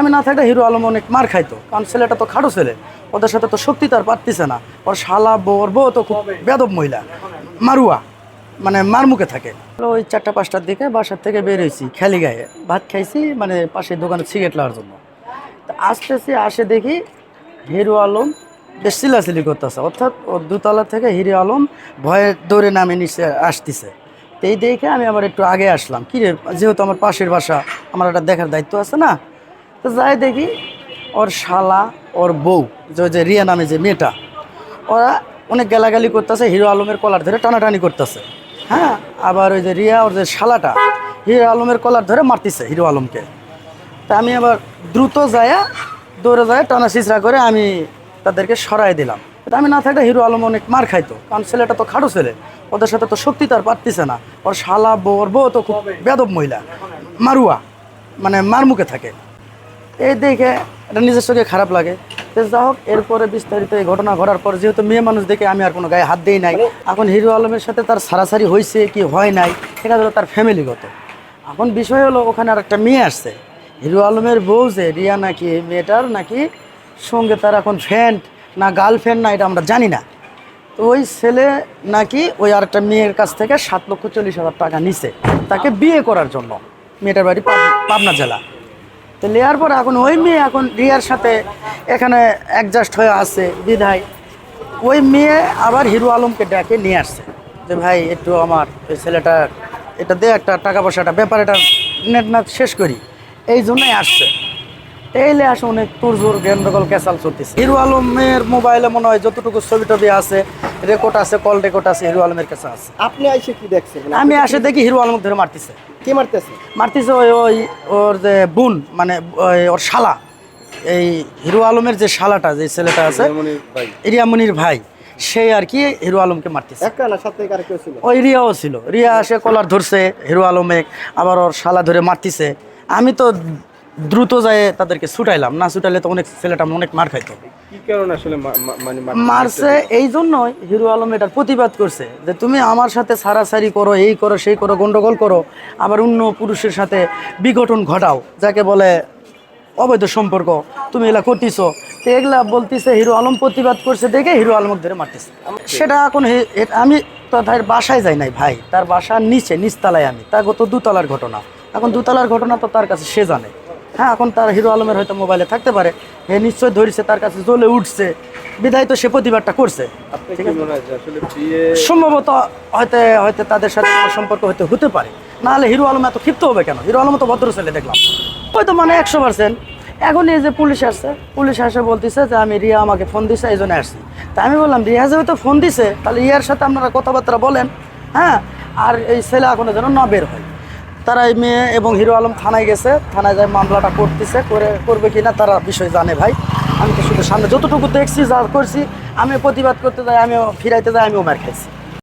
আমি না থাকলে হিরো আলম অনেক মার খাইতো, কারণ ছেলেটা তো খাটো ছেলে। ওদের সাথে তো শক্তি তার পারতেছে না। ওর শালা বউ ওর বউ তো খুব বেদব মহিলা। মারুয়া মানে মার মুখে থাকে। ওই চারটা পাঁচটার দিকে বাসার থেকে বের হয়েছি, খেলি গায়ে। ভাত খাইছি মানে পাশের দোকানে সিগারেট লাগার জন্য। তা আসতেছি, আসে দেখি হিরো আলম বেশ চিলাচিলি করতেছে। অর্থাৎ ও দুতলা থেকে হিরো আলম ভয়ে দৌড়ে নামে নিচে আসতেছে। তো এই দেখে আমি আবার একটু আগে আসলাম। কি রে, যেহেতু আমার পাশের বাসা, আমার একটা দেখার দায়িত্ব আছে না তো যাই দেখি, ওর শালা, ওর বউ, যে যে রিয়া নামে যে মেয়েটা, ওরা অনেক গালাগালি করতেছে, হিরো আলমের কলার ধরে টানাটানি করতেছে। হ্যাঁ? আবার ওই যে রিয়া, ওর যে শালাটা, হিরো আলমের কলার ধরে মারতেছে হিরো আলমকে। তা আমি আবার দ্রুত যায়া দৌড়ে যায় টানা সিচড়া করে আমি তাদেরকে সরাই দিলাম। তা আমি না থাকলে হিরো আলম অনেক মার খাইতো, কারণ ছেলেটা তো খাটো ছেলে, ওদের সাথে তো শক্তি তার পারতেছে না। ওর শালা, বউ, ওর বউ তো খুব বেদব মহিলা, মারুয়া মানে মার মুখে থাকে। এই দেখে এটা নিজের চোখে খারাপ লাগে। যা হোক, এরপরে বিস্তারিত এই ঘটনা ঘটার পর যেহেতু মেয়ে মানুষ দেখে আমি আর কোনো গায়ে হাত দিই নাই, এখন হিরো আলমের সাথে তার সারাসারি হয়েছে কি হয় নাই এটা হলো তার ফ্যামিলিগত। এখন বিষয় হলো ওখানে আর একটা মেয়ে আসছে। হিরো আলমের বউ যে, রিয়া নাকি মেয়েটার নাকি সঙ্গে তার এখন ফ্রেন্ড না গার্লফ্রেন্ড না, এটা আমরা জানি না। তো ওই ছেলে নাকি ওই আরেকটা মেয়ের কাছ থেকে সাত লক্ষ চল্লিশ হাজার টাকা নিছে। তাকে বিয়ে করার জন্য। মেয়েটার বাড়ি পাবনা জেলা। তো নেওয়ার পর এখন ওই মেয়ে এখন রিয়ার সাথে এখানে অ্যাডজাস্ট হয়ে আছে, বিধায়। ওই মেয়ে আবার হিরো আলমকে ডেকে নিয়ে আসছে যে, ভাই, একটু আমার ওই ছেলেটা, এটা দিয়ে একটা টাকা পয়সাটা ব্যাপার, এটা নেট নাট শেষ করি। এই জন্যই আসছে। এইলে আসে অনেক তুরজোর গেন্দ্রগোল ক্যাসাল চলতেছে। হিরো আলমের মোবাইলে মনে হয় যতটুকু ছবি টবি আছে রেকর্ড আছে কল রেকর্ড আছে হিরো আলমের কাছে আছে। আপনি আইসে কি দেখছেন? আমি আসে দেখি হিরো আলম ধরে মারতেছে। কি মারতেছে? মারতেছে ওই ওই ওর যে বোন মানে ওই ওর শালা। এই হিরো আলমের যে শালাটা যে ছেলেটা আছে ভাই। রিয়ামনির ভাই সেই আর কি হিরো আলমকে মারতেছে। একটা না সাথে কার কেউ ছিল? ওই রিয়াও ছিল। রিয়া আসে কলার ধরছে হিরো আলমে আবার ওর শালা ধরে মারতেছে। আমি তো দ্রুত যায় তাদেরকে ছুটাইলাম। না ছুটাইলে তো অনেক ছেলেটা অনেক মার খাইতো। কি কারণে আসলে মা- মা- মানে মারছে? এই জন্যই হিরো আলম এটার প্রতিবাদ করছে যে তুমি আমার সাথে সারাসারি করো এই করো সেই করো গন্ডগোল করো আবার অন্য পুরুষের সাথে বিঘটন ঘটাও যাকে বলে অবৈধ সম্পর্ক তুমি এগুলা করতেছো। তো এগুলা বলতেছে হিরো আলম প্রতিবাদ করছে দেখে হিরো আলম ধরে মারতেছে। সেটা এখন আমি তো তার বাসায় যাই নাই ভাই তার বাসার নিচে নিচতলায় আমি। তা গত দুতলার ঘটনা। এখন দুতলার ঘটনা তো তার কাছে সে জানে। হ্যাঁ এখন তার হিরো আলমের হয়তো মোবাইলে থাকতে পারে। হে নিশ্চয় ধরেছে তার কাছে জ্বলে উঠছে। বিধায় তো সে প্রতিবাদটা করছে। হয় সম্ভবত হয়তো হয়তো তাদের সাথে সম্পর্ক হয়তো হতে পারে। নাহলে হিরো আলম এত ক্ষিপ্ত হবে কেন? হিরো আলম তো ভদ্র ছেলে দেখলাম হয়তো মানে একশো পার্সেন্ট এখন এই যে পুলিশ আসছে পুলিশ আসে বলতেছে যে আমি রিয়া আমাকে ফোন দিছে এই জন্য আসছি। তা আমি বললাম রিয়া যে হয়তো ফোন দিছে তাহলে ইয়ার সাথে আপনারা কথাবার্তা বলেন। হ্যাঁ আর এই ছেলে এখনও যেন না বের হয়। তারা এই মেয়ে এবং হিরো আলম থানায় গেছে, থানায় যায় মামলাটা করতেছে, করে, করবে কি না তারা বিষয় জানে ভাই। আমি তো শুধু সামনে যতটুকু দেখছি, যা করছি আমি প্রতিবাদ করতে যাই, আমিও ফিরাইতে যাই, আমিও মার খাইছি।